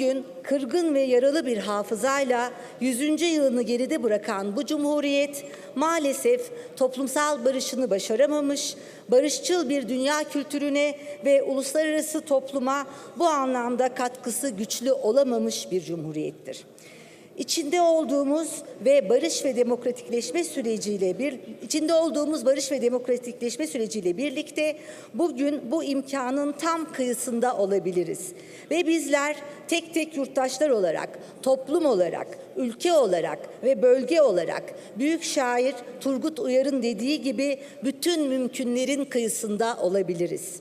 Bugün kırgın ve yaralı bir hafızayla 100. yılını geride bırakan bu cumhuriyet maalesef toplumsal barışını başaramamış, barışçıl bir dünya kültürüne ve uluslararası topluma bu anlamda katkısı güçlü olamamış bir cumhuriyettir. İçinde olduğumuz ve barış ve demokratikleşme süreciyle bir içinde olduğumuz barış ve demokratikleşme süreciyle birlikte bugün bu imkanın tam kıyısında olabiliriz. Ve bizler tek tek yurttaşlar olarak, toplum olarak, ülke olarak ve bölge olarak büyük şair Turgut Uyar'ın dediği gibi bütün mümkünlerin kıyısında olabiliriz.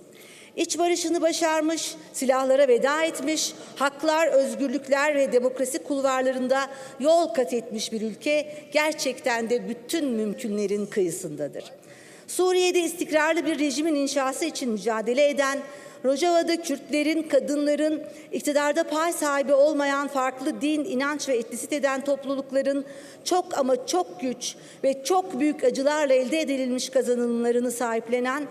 İç barışını başarmış, silahlara veda etmiş, haklar, özgürlükler ve demokrasi kulvarlarında yol kat etmiş bir ülke gerçekten de bütün mümkünlerin kıyısındadır. Suriye'de istikrarlı bir rejimin inşası için mücadele eden, Rojava'da Kürtlerin, kadınların, iktidarda pay sahibi olmayan farklı din, inanç ve etnisiteden toplulukların çok ama çok güç ve çok büyük acılarla elde edilmiş kazanımlarını sahiplenen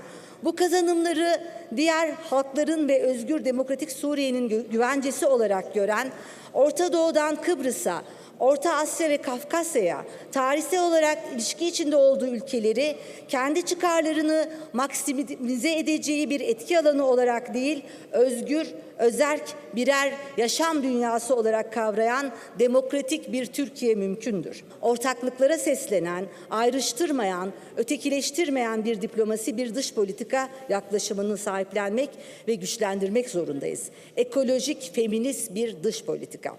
bu kazanımları diğer halkların ve özgür demokratik Suriye'nin gü- güvencesi olarak gören, Orta Doğu'dan Kıbrıs'a, Orta Asya ve Kafkasya'ya tarihsel olarak ilişki içinde olduğu ülkeleri kendi çıkarlarını maksimize edeceği bir etki alanı olarak değil, özgür, özerk birer yaşam dünyası olarak kavrayan demokratik bir Türkiye mümkündür. Ortaklıklara seslenen, ayrıştırmayan, ötekileştirmeyen bir diplomasi, bir dış politika yaklaşımını sahiplenmek ve güçlendirmek zorundayız. Ekolojik, feminist bir dış politika.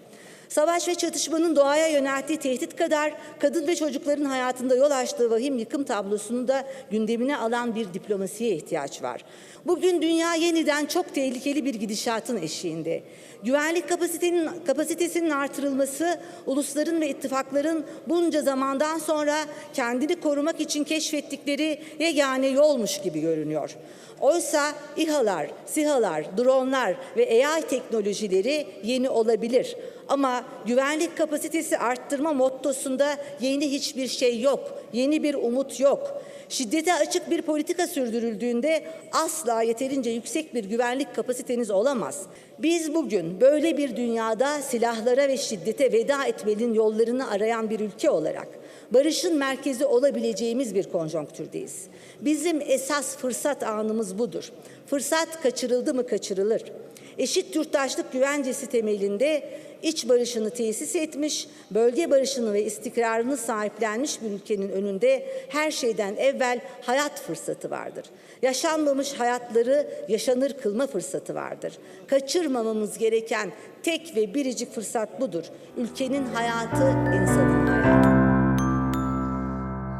Savaş ve çatışmanın doğaya yönelttiği tehdit kadar kadın ve çocukların hayatında yol açtığı vahim yıkım tablosunu da gündemine alan bir diplomasiye ihtiyaç var. Bugün dünya yeniden çok tehlikeli bir gidişatın eşiğinde. Güvenlik kapasitenin kapasitesinin artırılması ulusların ve ittifakların bunca zamandan sonra kendini korumak için keşfettikleri yegane yolmuş gibi görünüyor. Oysa İHA'lar, SİHA'lar, dronlar ve AI teknolojileri yeni olabilir. Güvenlik kapasitesi arttırma mottosunda yeni hiçbir şey yok. Yeni bir umut yok. Şiddete açık bir politika sürdürüldüğünde asla yeterince yüksek bir güvenlik kapasiteniz olamaz. Biz bugün böyle bir dünyada silahlara ve şiddete veda etmenin yollarını arayan bir ülke olarak barışın merkezi olabileceğimiz bir konjonktürdeyiz. Bizim esas fırsat anımız budur. Fırsat kaçırıldı mı kaçırılır. Eşit yurttaşlık güvencesi temelinde iç barışını tesis etmiş, bölge barışını ve istikrarını sahiplenmiş bir ülkenin önünde her şeyden evvel hayat fırsatı vardır. Yaşanmamış hayatları yaşanır kılma fırsatı vardır. Kaçırmamamız gereken tek ve biricik fırsat budur. Ülkenin hayatı insanın hayatı.